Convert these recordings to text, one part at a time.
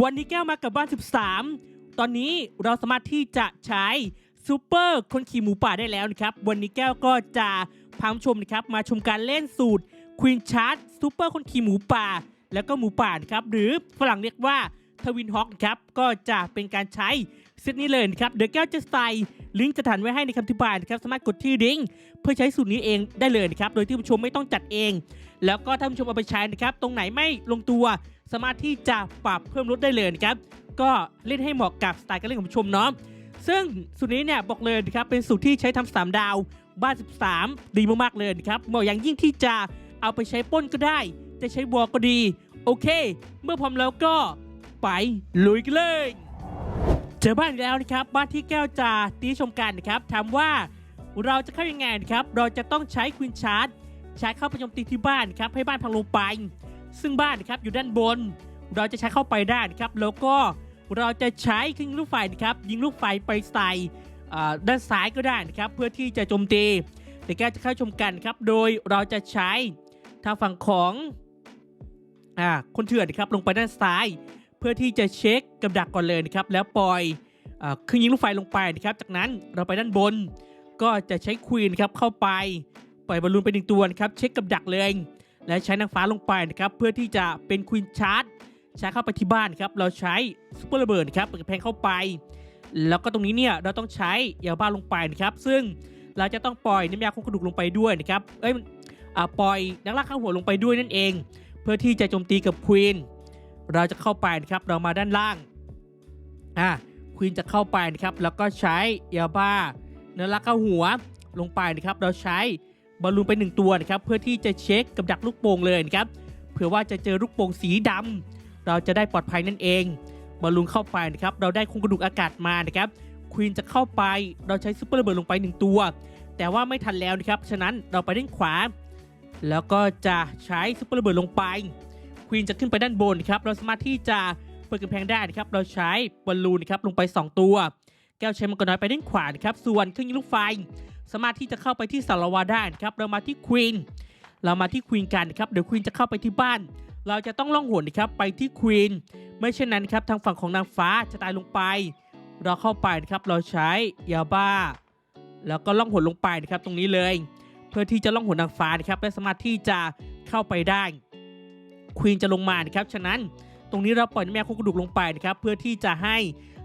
วันนี้แก้วมากับบ้าน 13 ตอนนี้เราสามารถที่จะใช้ซูเปอร์คนขี่หมูป่าได้แล้วนะครับ วันนี้แก้วก็จะพามชมนะครับ มาชมการเล่นสูตรควีนชาร์ตซูเปอร์คนขี่หมูป่า แล้วก็หมูป่านะครับหรือฝรั่งเรียกว่าทวินฮอคครับก็จะเป็นการใช้เซตนี้เลยนะครับเดี๋ยวแก้วจะใส่ ลิงก์จะถันไว้ให้ในคำอธิบายนะครับสามารถกดที่ลิงก์เพื่อใช้สูตรนี้เองได้เลยนะครับโดยที่ผู้ชมไม่ต้องจัดเอง แล้วก็ท่านผู้ชมเอาไปใช้นะครับตรงไหนไม่ลงตัวสามารถที่จะปรับเพิ่มลดได้เลยนะครับก็เล่นให้เหมาะกับสไตล์การเล่นของผู้ชมเนาะซึ่งสูตรนี้เนี่ยบอกเลยนะครับเป็นสูตรที่ใช้ทำสามดาวบ้าน13 ดีมากๆเลยนะครับเหมาะอย่างยิ่งที่จะเอาไปใช้ป้นก็ได้ จะใช้บัวก็ดี โอเค เมื่อพร้อมแล้วก็ไปลุยกันเลย เจอบ้านอีกแล้วนะครับบ้านที่แก้วจะตีชมกันนะครับถามว่าเราจะเข้ายังไงนะครับเราจะต้องใช้ควินชาร์จใช้เข้าไปโจมตีที่บ้านครับให้บ้านพังลงไป ซึ่งบ้านนะครับอยู่ด้านบน เราจะใช้เข้าไปได้นะครับแล้วก็เราจะใช้ยิงลูกไฟนะครับยิงลูกไฟไปใส่ด้านซ้ายก็ได้นะครับเพื่อที่จะโจมตีเดี๋ยวแกจะเข้าชมกันครับโดยเราจะใช้ทางฝั่งของอคนเถื่อนนะครับลงไปด้านซ้าย เพื่อที่จะเช็คกับดักก่อนเลยนะครับแล้วปล่อยเครื่องยิงลูกไฟลงไปนะครับจากนั้นเราไปด้านบน ก็จะใช้ควีนครับเข้าไป ปล่อยบอลลูนไปหนึ่งตัวนะครับเช็คกับดักเลย และใช้นางฟ้าลงไปนะครับเพื่อที่จะเป็นควีนชาร์จใช้เข้าไปที่บ้านครับเราใช้ซุปเปอร์ระเบิดนะครับเปิดแพงเข้าไป แล้วก็ตรงนี้เนี่ยเราต้องใช้ยาบ้าลงไปนะครับซึ่งเราจะต้องปล่อยน้ำยาคุมกระดูกลงไปด้วยนะครับเอ้ยอปล่อยนักล่าข้างหัวลงไปด้วยนั่นเอง เพื่อที่จะโจมตีกับควีน เราจะเข้าไปนะครับเรามาด้านล่างอ่าควีนจะเข้าไปนะครับแล้วก็ใช้ยาบ้าเนื้อลักเข้าหัวลงไปนะครับเราใช้บอลลูนไปหนึ่งตัวนะครับเพื่อที่จะเช็คกับดักลูกโป่งเลยนะครับเผื่อว่าจะเจอลูกโป่งสีดำเราจะได้ปลอดภัยนั่นเองบอลลูนเข้าไปนะครับเราได้คุมกระดูกอากาศมานะครับควีนจะเข้าไปเราใช้ซุปเปอร์ระเบิดลงไปหนึ่งตัว แต่ว่าไม่ทันแล้วนะครับฉะนั้นเราไปด้านขวา แล้วก็จะใช้ซุปเปอร์ระเบิดลงไป ควีนจะขึ้นไปด้านบนครับเราสามารถที่จะเปิดกำแพงได้นะครับเราใช้บอลลูนนะครับลงไป 2 ตัว แก้วใช้มังกรน้อยไปด้านขวานครับส่วนเครื่องยิงลูกไฟ สามารถที่จะเข้าไปที่สารวาได้นะครับเรามาที่ควีนเรามาที่ควีนกันนะครับเดี๋ยวควีนจะเข้าไปที่บ้าน เราจะต้องล่องหนนะครับไปที่ควีนไม่เช่นนั้นครับทางฝั่งของนางฟ้าจะตายลงไป เราเข้าไปนะครับเราใช้ยาบ้า แล้วก็ล่องหนลงไปนะครับตรงนี้เลย เพื่อที่จะล่องหนนางฟ้านะครับและสามารถที่จะเข้าไปได้ ควีนจะลงมานะครับฉะนั้นตรงนี้เราปล่อยแม่โครงกระดูกลงไปนะครับเพื่อที่จะให้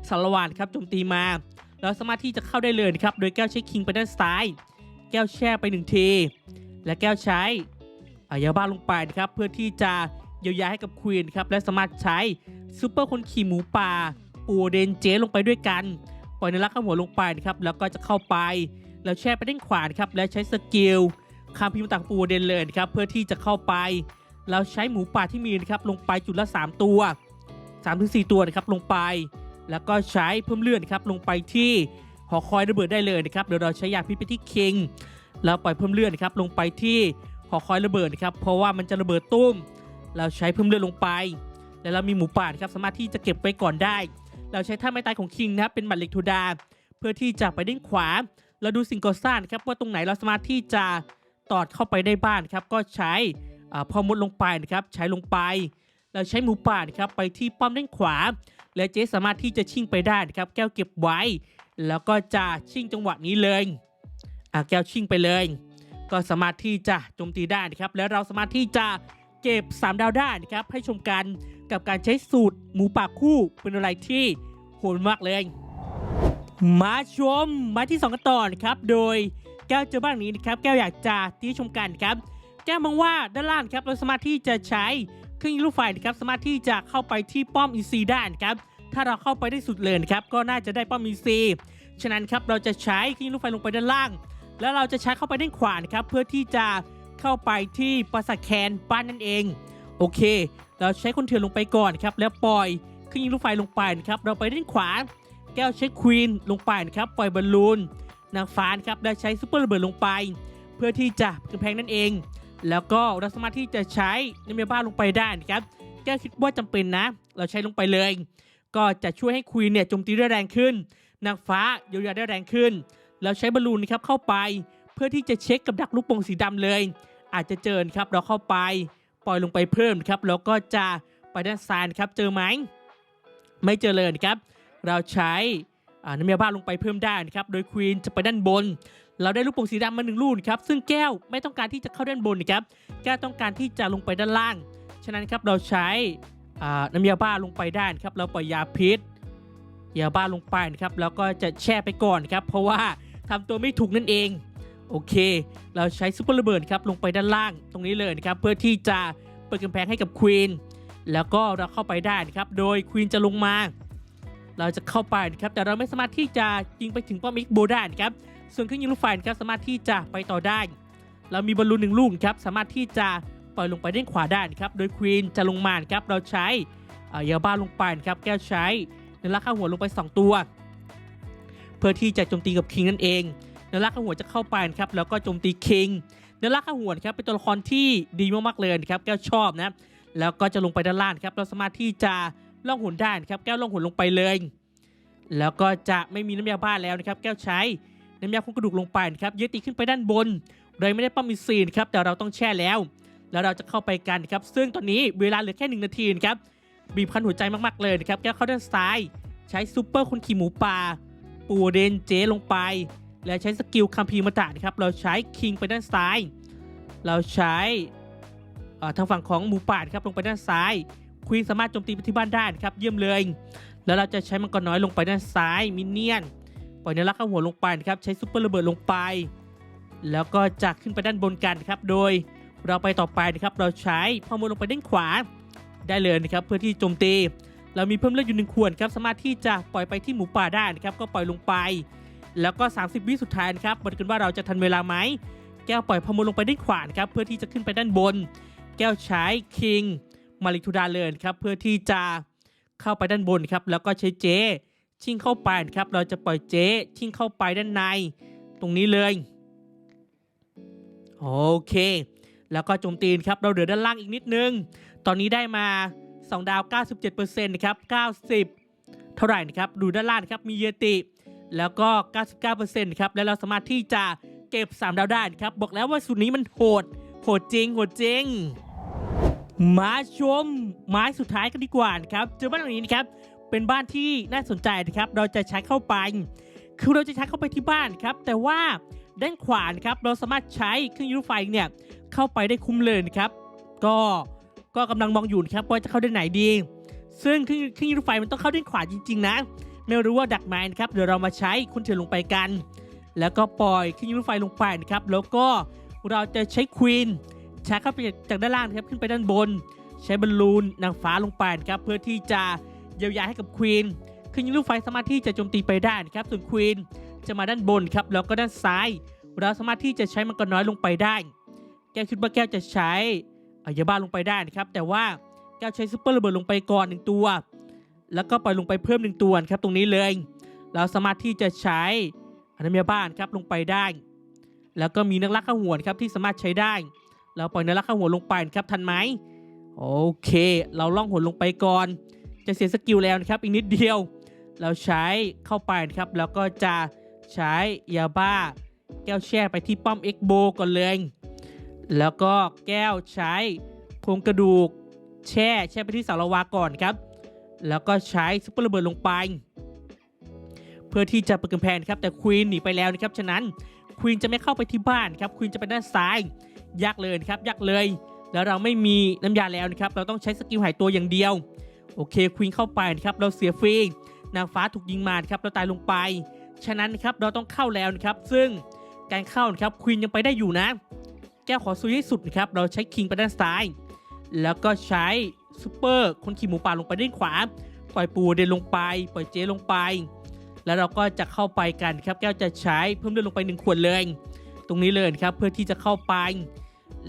สารวานครับโจมตีมาเราสามารถที่จะเข้าได้เลยนะครับโดยแก้วใช้คิงไปด้านซ้ายแก้วแช่ไปหนึ่งทีและแก้วใช้อายาบ้าลงไปนะครับเพื่อที่จะเยียวยาให้กับควีนครับและสามารถใช้ซูเปอร์คนขี่หมูป่าปูเดนเจลงไปด้วยกัน ปล่อยนรักข้าหัวลงไปนะครับแล้วก็จะเข้าไปแล้วแช่ไปด้านขวานครับและใช้สกิลคำพิมพ์ต่างปูเดนเลยนะครับเพื่อที่จะเข้าไป เราใช้หมูป่าที่มีนะครับลงไปจุดละ 3 ตัว 3-4 ตัวนะครับลงไป แล้วก็ใช้เพิ่มเลือดนครับลงไปที่หอคอยระเบิดได้เลยนะครับเดี๋ยวเราใช้ยาพิษไปที่คิงแล้วปล่อยเพิ่มเลือดนครับลงไปที่หอคอยระเบิดนะครับเพราะว่ามันจะระเบิดตุ้ม เราใช้เพิ่มเลือดลงไป แล้วเรามีหมูป่านครับสามารถที่จะเก็บไว้ก่อนได้ เราใช้ท่าไม้ตายของคิงนะครับเป็นหมัดเหล็กโทดา เพื่อที่จะไปด้านขวาเราดูสิ่งก่อสร้างนครับว่าตรงไหนเราสามารถที่จะตอดเข้าไปได้บ้านครับก็ใช้ พอมดลงไปนะครับใช้ลงไป เราใช้หมูป่านะครับไปที่ป้อมด้านขวา และเจ๊สามารถที่จะชิ่งไปได้นะครับแก้วเก็บไว้ แล้วก็จะชิ่งจังหวะนี้เลยแก้วชิ่งไปเลย ก็สามารถที่จะโจมตีได้นะครับแล้วเราสามารถที่จะเก็บ 3 ดาวได้นะครับให้ชมกันกับการใช้สูตรหมูป่าคู่เป็นอะไรที่โหดมากเลย มาชมมาที่2กันต่อนะครับโดยแก้วเจอบ้านนี้นะครับแก้วอยากจะที่ชมกันครับ แก้วมองว่าด้านล่างครับเราสามารถที่จะใช้เครื่องยิงลูกไฟนะครับสามารถที่จะเข้าไปที่ป้อมอีซีได้นะครับถ้าเราเข้าไปได้สุดเลยนะครับก็น่าจะได้ป้อมอีซีฉะนั้นครับเราจะใช้เครื่องยิงลูกไฟลงไปด้านล่าง แล้วเราจะใช้เข้าไปด้านขวานะครับเพื่อที่จะเข้าไปที่ปราสาทแคนบ้านนั่นเอง โอเค เราใช้คนเถื่อนลงไปก่อนครับแล้วปล่อยเครื่องยิงลูกไฟลงไปนะครับเราไปด้านขวา แก้วใช้ควีนลงไปนะครับปล่อยบอลลูนนางฟ้านะครับได้ใช้ซุปเปอร์ระเบิดลงไป เพื่อที่จะกำแพงนั่นเอง แล้วก็เราสามารถที่จะใช้น้ำยาบ้าลงไปได้นะครับแก้คิดว่าจำเป็นนะ เราใช้ลงไปเลย ก็จะช่วยให้ควีนเนี่ยโจมตีได้แรงขึ้น นางฟ้าเยียวยาได้แรงขึ้น เราใช้บอลลูนนะครับเข้าไป เพื่อที่จะเช็คกับดักลูกโป่งสีดำเลย อาจจะเจอครับเราเข้าไป ปล่อยลงไปเพิ่มครับแล้วก็จะไปด้านซ้ายครับเจอไหมไม่เจอเลยนะครับ เราใช้น้ำยาบ้าลงไปเพิ่มได้นะครับ โดยควีนจะไปด้านบน เราได้ลูกโป่งสีดำมาหนึ่งลูกครับซึ่งแก้วไม่ต้องการที่จะเข้าด้านบนนะครับแก้วต้องการที่จะลงไปด้านล่าง ฉะนั้นครับเราใช้น้ำยาบ้าลงไปได้นครับเราปล่อยยาพิษยาบ้าลงไปนะครับแล้วก็จะแช่ไปก่อนครับเพราะว่าทำตัวไม่ถูกนั่นเองโอเค เราใช้ซุปเปอร์ระเบิดครับลงไปด้านล่างตรงนี้เลยนะครับเพื่อที่จะเปิดกำแพงให้กับควีนแล้วก็เราเข้าไปได้นะครับโดยควีนจะลงมา เราจะเข้าไปนะครับแต่เราไม่สามารถที่จะยิงไปถึงป้อมเอ็กโบได้นะครับ ส่วนเครื่องยิงลูกไฟครับสามารถที่จะไปต่อได้ เรามีบอลลูนหนึ่งลูกครับสามารถที่จะปล่อยลงไปด้านขวาได้นะครับโดยควีนจะลงมานะครับเราใช้เยาบ้าลงไปนะครับแก้วใช้เนื้อลักข้าหัวลงไป 2 ตัว เพื่อที่จะโจมตีกับคิงนั่นเองเนื้อลักข้าหัวจะเข้าไปนะครับแล้วก็โจมตีคิงเนื้อลักข้าหัวครับเป็นตัวละครที่ดีมากๆเลยนะครับแก้วชอบนะแล้วก็จะลงไปด้านล่างครับเราสามารถที่จะล่องหนได้นะครับแก้วล่องหนลงไปเลย แล้วก็จะไม่มีน้ำยาบ้าแล้วนะครับแก้วใช้ นำยาคงกระดูกลงไปนะครับยึดตีขึ้นไปด้านบน โดยไม่ได้ป้อมมีซีนครับแต่เราต้องแช่แล้ว แล้วเราจะเข้าไปกันครับซึ่งตอนนี้เวลาเหลือแค่หนึ่งนาทีนครับบีบคั้นหัวใจมากๆเลยนะครับแก้วเข้าด้านซ้าย ใช้ซูเปอร์คนขี่หมูป่าปูเดนเจลงไป และใช้สกิลคัมภีมาตะนะครับเราใช้คิงไปด้านซ้าย เราใช้ทางฝั่งของหมูป่าครับลงไปด้านซ้ายควีนสามารถโจมตีไปที่บ้านได้นะครับเยี่ยมเลย แล้วเราจะใช้มังกรน้อยลงไปด้านซ้ายมินเนี่ยน ล่อยเนื้อรักเข้าหัวลงไปนะครับใช้ซุปเปอร์ระเบิดลงไป แล้วก็จะขึ้นไปด้านบนกันนะครับโดยเราไปต่อไปนะครับเราใช้พอมลงไปด้านขวาได้เลยนะครับเพื่อที่โจมตีเรามีเพิ่มเลือดอยู่หนึ่งขวดครับสามารถที่จะปล่อยไปที่หมูป่าได้นะครับก็ปล่อยลงไป แล้วก็ 30 วิสุดท้ายนะครับมาดูกันว่าเราจะทันเวลาไหมแก้วปล่อยพอมลงไปด้านขวานครับเพื่อที่จะขึ้นไปด้านบน แก้วใช้คิงมาริทูดาเลยนครับเพื่อที่จะเข้าไปด้านบนครับแล้วก็ใช้เจ ชิ่งเข้าไปครับ เราจะปล่อยเจ๊ชิ่งเข้าไปด้านใน ตรงนี้เลยโอเค แล้วก็โจมตีนครับ เราเหลือด้านล่างอีกนิดนึง ตอนนี้ได้มา 2 ดาว 97%นะครับ 90 เท่าไหร่นะครับ ดูด้านล่างนะครับ มีเยติ แล้วก็ 99%นะครับ แล้วเราสามารถที่จะเก็บ 3 ดาวได้ครับ บอกแล้วว่าสูตรนี้มันโหด โหดจริง โหดจริง มาชมไม้สุดท้ายกันดีกว่านะครับ เจอบ้านหลังนี้นะครับ เป็นบ้านที่น่าสนใจนะครับ เราจะใช้เข้าไป คือเราจะใช้เข้าไปที่บ้านครับ แต่ว่าด้านขวานะครับ เราสามารถใช้เครื่องยูไฟเนี่ยเข้าไปได้คุ้มเลยนะครับ ก็ก็กำลังมองอยู่นะครับว่าจะเข้าด้านไหนดี ซึ่งเครื่องเครื่องยูไฟมันต้องเข้าด้านขวาจริง ๆ นะ ไม่รู้ว่าดักไม้นะครับ เดี๋ยวเรามาใช้คุณเถื่อนลงไปกัน แล้วก็ปล่อยเครื่องยูไฟลงไปนะครับ แล้วก็เราจะใช้ควีนใช้เข้าไปจากด้านล่างครับขึ้นไปด้านบน ใช้บอลลูนนางฟ้าลงไปนะครับเพื่อที่จะ เยียวยาให้กับควีนคือยิงลูกไฟสามารถที่จะโจมตีไปได้นะครับ ส่วนควีนจะมาด้านบนครับ แล้วก็ด้านซ้าย เราสามารถที่จะใช้มังกรน้อยลงไปได้ แก้วคิดว่าแก้วจะใช้อายาบ้าลงไปได้นะครับ แต่ว่าแก้วใช้ซุปเปอร์ระเบิดลงไปก่อนหนึ่งตัว แล้วก็ปล่อยลงไปเพิ่มหนึ่งตัวครับตรงนี้เลย เราสามารถที่จะใช้อนาเมียบ้านครับลงไปได้ แล้วก็มีนักลักข้าหัวนครับที่สามารถใช้ได้ เราปล่อยนักลักข้าหัวลงไปครับทันไหมโอเค เราล่องหนลงไปก่อน จะเสียสกิลแล้วนะครับ อีกนิดเดียว เราใช้เข้าไปนะครับ แล้วก็จะใช้ยาบ้า แก้วแช่ไปที่ป้อมเอ็กโบก่อนเลย แล้วก็แก้วใช้โครงกระดูกแช่แช่ไปที่สารวาก่อนครับ แล้วก็ใช้ซุปเปอร์ระเบิดลงไป เพื่อที่จะเปิดกำแพงครับแต่ควีนหนีไปแล้วนะครับฉะนั้นควีนจะไม่เข้าไปที่บ้านครับควีนจะไปด้านซ้ายยากเลยครับยากเลย แล้วเราไม่มีน้ำยาแล้วนะครับ เราต้องใช้สกิลหายตัวอย่างเดียว โอเคควีนเข้าไปนะครับเราเสียฟรีนางฟ้าถูกยิงมาครับเราตายลงไป ฉะนั้นครับเราต้องเข้าแล้วนะครับซึ่งการเข้านะครับควีนยังไปได้อยู่นะ แก้วขอซุยให้สุดนะครับเราใช้คิงไปด้านซ้าย แล้วก็ใช้ซูเปอร์คนขี่หมูป่าลงไปด้านขวา ปล่อยปูเดินลงไป ปล่อยเจลงไป แล้วเราก็จะเข้าไปกันครับแก้วจะใช้เพิ่มเลือดลงไปหนึ่งขวดเลย ตรงนี้เลยนะครับเพื่อที่จะเข้าไป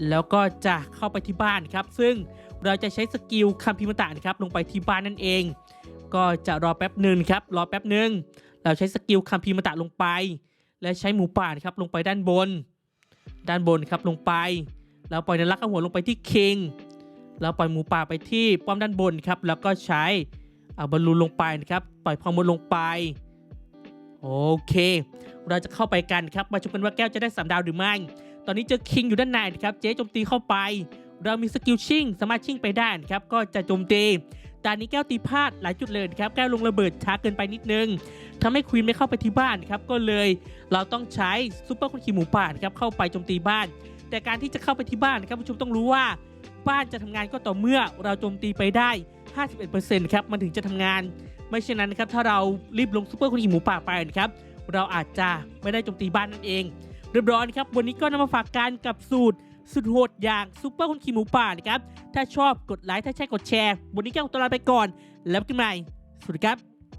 แล้วก็จะเข้าไปที่บ้านครับ ซึ่ง เราจะใช้สกิลคัมพิมตะนะครับลงไปที่บ้านนั่นเอง ก็จะรอแป๊บหนึ่งครับรอแป๊บหนึ่งเราใช้สกิลคัมพิมตะลงไป และใช้หมูป่านครับลงไปด้านบน ด้านบนครับลงไป แล้วปล่อยนลักข้าหัวลงไปที่คิงแล้วปล่อยหมูป่าไปที่ป้อมด้านบนครับ แล้วก็ใช้เอาบอลลูนลงไปนะครับปล่อยพอมดลงไปโอเค เราจะเข้าไปกันครับมาชมกันว่าแก้วจะได้สามดาวหรือไม่ ตอนนี้เจอคิงอยู่ด้านในนะครับ เจ๊โจมตีเข้าไป เรามีสกิลชิ่งสามารถชิ่งไปได้นะครับก็จะโจมตีตอนนี้แก้วตีพลาดหลายจุดเลยครับแก้วลงระเบิดช้าเกินไปนิดนึงทำให้ควีนไม่เข้าไปที่บ้านครับก็เลยเราต้องใช้ซูเปอร์คนขี่หมูป่านครับเข้าไปโจมตีบ้าน แต่การที่จะเข้าไปที่บ้านนะครับผู้ชมต้องรู้ว่า บ้านจะทำงานก็ต่อเมื่อเราโจมตีไปได้ 51%ครับมันถึงจะทำงาน ไม่เช่นนั้นครับถ้าเรารีบลงซูเปอร์คนขี่หมูป่าไปนะครับเราอาจจะไม่ได้โจมตีบ้านนั่นเองเรียบร้อยครับวันนี้ก็นำมาฝากกันกับสูตร สุดโหดอย่างซูเปอร์คนขี่หมูป่านะครับ ถ้าชอบกดไลค์ ถ้าใช่กดแชร์ วันนี้แก้วตัวลาไปก่อน แล้วพบกันใหม่ สวัสดีครับ